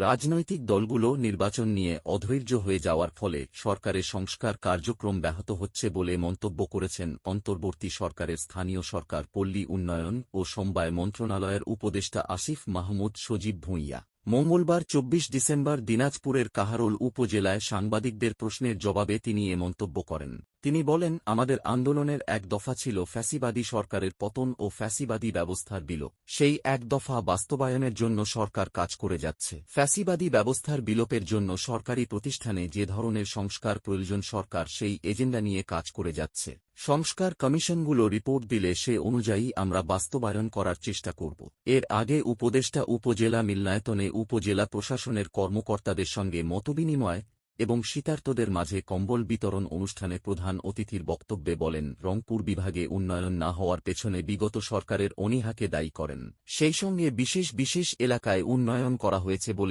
রাজনৈতিক দলগুলো নির্বাচন নিয়ে অধৈর্য হয়ে যাওয়ার ফলে সরকারের সংস্কার কার্যক্রম ব্যাহত হচ্ছে বলে মন্তব্য করেছেন অন্তর্বর্তী সরকারের স্থানীয় সরকার পল্লী উন্নয়ন ও সমবায় মন্ত্রণালয়ের উপদেষ্টা আসিফ মাহমুদ সজীব ভূঁইয়া। মঙ্গলবার চব্বিশ ডিসেম্বর দিনাজপুরের কাহারোল উপজেলায় সাংবাদিকদের প্রশ্নের জবাবে তিনি এ মন্তব্য করেন। তিনি বলেন, আমাদের আন্দোলনের এক দফা ছিল ফ্যাসিবাদী সরকারের পতন ও ফ্যাসিবাদী ব্যবস্থার বিলোপ সেই এক দফা বাস্তবায়নের জন্য সরকার কাজ করে যাচ্ছে। ফ্যাসিবাদী ব্যবস্থার বিলোপের জন্য সরকারি প্রতিষ্ঠানে যে ধরনের সংস্কার প্রয়োজন সরকার সেই এজেন্ডা নিয়ে কাজ করে যাচ্ছে। সংস্কার কমিশনগুলো রিপোর্ট দিলে সে অনুযায়ী আমরা বাস্তবায়ন করার চেষ্টা করব। এর আগে উপদেষ্টা উপজেলা মিলনায়তনে উপজেলা প্রশাসনের কর্মকর্তাদের সঙ্গে মতবিনিময় এবং শীতার্তদের মাঝে কম্বল বিতরণ অনুষ্ঠানে প্রধান অতিথির বক্তব্যে বলেন, রংপুর বিভাগে উন্নয়ন না হওয়ার পেছনে বিগত সরকারের অনীহাকে দায়ী করেন। সেই সঙ্গে বিশেষ বিশেষ এলাকায় উন্নয়ন করা হয়েছে বলে